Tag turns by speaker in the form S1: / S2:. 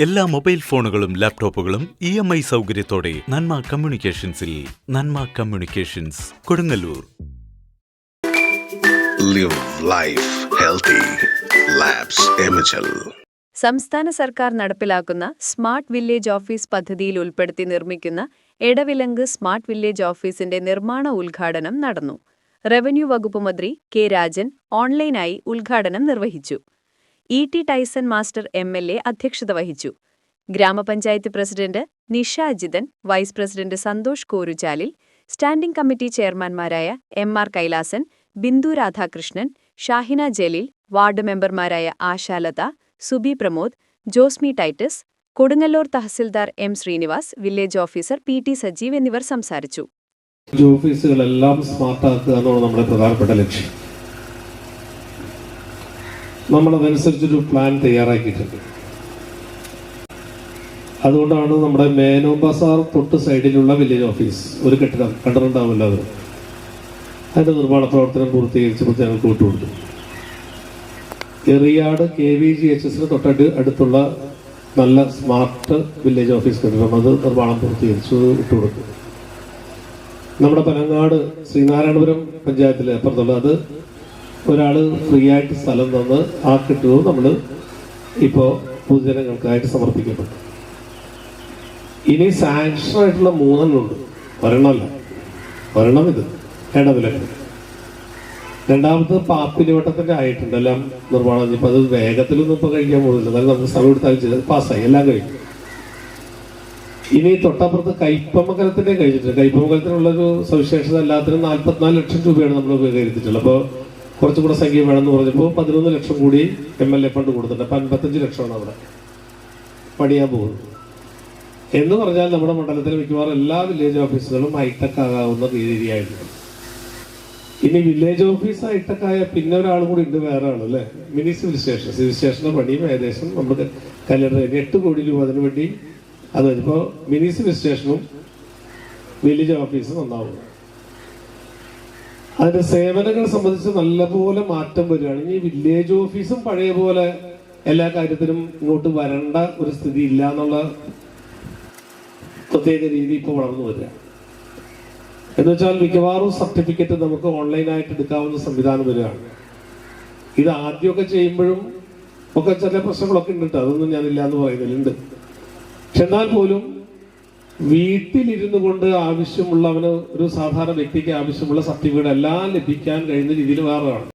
S1: എല്ലാ മൊബൈൽ ഫോണുകളും ലാപ്ടോപ്പുകളും ഇ എം ഐ സൗകര്യത്തോടെ Nanma കമ്മ്യൂണിക്കേഷൻസിൽ Nanma communications Kodungallur.
S2: Live life healthy.
S3: സംസ്ഥാന സർക്കാർ നടപ്പിലാക്കുന്ന സ്മാർട്ട് വില്ലേജ് ഓഫീസ് പദ്ധതിയിൽ ഉൾപ്പെടുത്തി നിർമ്മിക്കുന്ന എടവിലങ്ക് സ്മാർട്ട് വില്ലേജ് ഓഫീസിന്റെ നിർമ്മാണ ഉദ്ഘാടനം നടന്നു. റവന്യൂ വകുപ്പ് മന്ത്രി കെ രാജൻ ഓൺലൈനായി ഉദ്ഘാടനം നിർവഹിച്ചു. E T Tyson master M L A അധ്യക്ഷത വഹിച്ചു. Grama panchayat president Nisha Ajithan vice president Santhosh Koruchalil standing committee ചെയർമാൻമാരായ M R Kailasan Bindu Radhakrishnan Shahina Jaleel ward മെമ്പർമാരായ Ashalatha Subi Pramod Josmi Titus Kodungallur tahsildar M Srinivas village officer P T Sajeev എന്നിവർ സംസാരിച്ചു.
S4: ഓഫീസുകളെല്ലാം സ്മാർട്ടാക്കുക എന്നുള്ളത് നമ്മുടെ പ്രധാനപ്പെട്ട ലക്ഷ്യം. നമ്മളതനുസരിച്ചൊരു plan തയ്യാറാക്കിയിട്ടുണ്ട്. അതുകൊണ്ടാണ് നമ്മുടെ മേനോ ബസാർ തൊട്ട് സൈഡിലുള്ള വില്ലേജ് ഓഫീസ് ഒരു കെട്ടിടം കണ്ടിട്ടുണ്ടാവില്ല അത്. അതിന്റെ നിർമ്മാണ പ്രവർത്തനം പൂർത്തീകരിച്ചപ്പോൾ ഞങ്ങൾക്ക് വിട്ടുകൊടുത്തു. Eriyad K V G H എസിന് തൊട്ടടി അടുത്തുള്ള നല്ല സ്മാർട്ട് വില്ലേജ് ഓഫീസ് കെട്ടിടം അത് നിർമ്മാണം പൂർത്തീകരിച്ചു വിട്ടുകൊടുത്തു. നമ്മുടെ പനങ്ങാട് ശ്രീനാരായണപുരം പഞ്ചായത്തിലെ അപ്പുറത്തുള്ള അത് ഒരാൾ ഫ്രീ ആയിട്ട് സ്ഥലം തന്ന് ആ കെട്ടിടവും നമ്മൾ ഇപ്പോൾ പൊതുജനങ്ങൾക്കായിട്ട് സമർപ്പിക്കപ്പെട്ടു. ഇനി സാങ്ഷൻ ആയിട്ടുള്ള മൂന്നെണ്ണമുണ്ട്. ഒരെണ്ണമല്ല. ഒരെണ്ണം ഇത് ഇടവിലൊക്കെ രണ്ടാമത് പാപ്പിനിവട്ടത്തിന്റെ ആയിട്ടുണ്ട് എല്ലാം നിർമ്മാണം ഇപ്പം അത് വേഗത്തിലൊന്നും ഇപ്പൊ കഴിക്കാൻ പോകുന്നില്ല. എന്നാലും നമുക്ക് സ്ഥലം എടുത്താൽ ചെയ്ത് പാസ്സായി. എല്ലാം കഴിഞ്ഞു ഇനി തൊട്ടപ്പുറത്ത് കയ്പമംഗലത്തിന്റെ കഴിഞ്ഞിട്ടുണ്ട്. കൈപ്പമകലത്തിനുള്ളൊരു സവിശേഷത എല്ലാത്തിനും നാല്പത്തിനാല് ലക്ഷം രൂപയാണ് നമ്മൾ ഉപകരിച്ചിട്ടുള്ളത്. അപ്പോൾ കുറച്ചും കൂടെ സംഖ്യ വേണമെന്ന് പറഞ്ഞപ്പോൾ പതിനൊന്ന് ലക്ഷം കൂടി എം എൽ എ ഫണ്ട് കൊടുത്തിട്ടുണ്ട്. അപ്പം അൻപത്തഞ്ച് ലക്ഷമാണ് അവിടെ. പണിയാൻ പോകുന്നത് എന്ന് പറഞ്ഞാൽ നമ്മുടെ മണ്ഡലത്തിലെ മിക്കവാറും എല്ലാ വില്ലേജ് ഓഫീസുകളും ഹൈടെക് ആകാവുന്ന രീതിയായിട്ടുണ്ട്. ഇനി വില്ലേജ് ഓഫീസ് ഹൈടെക് ആയ പിന്നെ ഒരാൾ കൂടി ഉണ്ട് വേറെ ആണ് അല്ലേ? മിനി സിവിൽ സ്റ്റേഷൻ സിവിൽ സ്റ്റേഷന്റെ പണിയും ഏകദേശം നമുക്ക് കഴിഞ്ഞ് എട്ട് കോടി രൂപ അതിനു വേണ്ടി അത് വരുമ്പോൾ മിനി സിവിൽ സ്റ്റേഷനും വില്ലേജ് ഓഫീസും നന്നാവും. അതിന്റെ സേവനങ്ങൾ സംബന്ധിച്ച് നല്ലപോലെ മാറ്റം വരികയാണ്. ഈ വില്ലേജ് ഓഫീസും പഴയ പോലെ എല്ലാ കാര്യത്തിനും ഇങ്ങോട്ട് വരേണ്ട ഒരു സ്ഥിതി ഇല്ല എന്നുള്ള പ്രത്യേക രീതി ഇപ്പോൾ വളർന്നു വരിക. എന്ന് വെച്ചാൽ മിക്കവാറും സർട്ടിഫിക്കറ്റ് നമുക്ക് ഓൺലൈനായിട്ട് എടുക്കാവുന്ന സംവിധാനം വരികയാണ്. ഇത് ആദ്യമൊക്കെ ചെയ്യുമ്പോഴും ഒക്കെ ചില പ്രശ്നങ്ങളൊക്കെ ഉണ്ട് അതൊന്നും ഞാനില്ല എന്ന് പറയുന്നില്ലുണ്ട് പക്ഷെ എന്നാൽ പോലും വീട്ടിലിരുന്നു കൊണ്ട് ആവശ്യമുള്ളവന് ഒരു സാധാരണ വ്യക്തിക്ക് ആവശ്യമുള്ള സർട്ടിഫിക്കറ്റ് എല്ലാം ലഭിക്കാൻ കഴിയുന്ന രീതിയിൽ വേറെയാണ്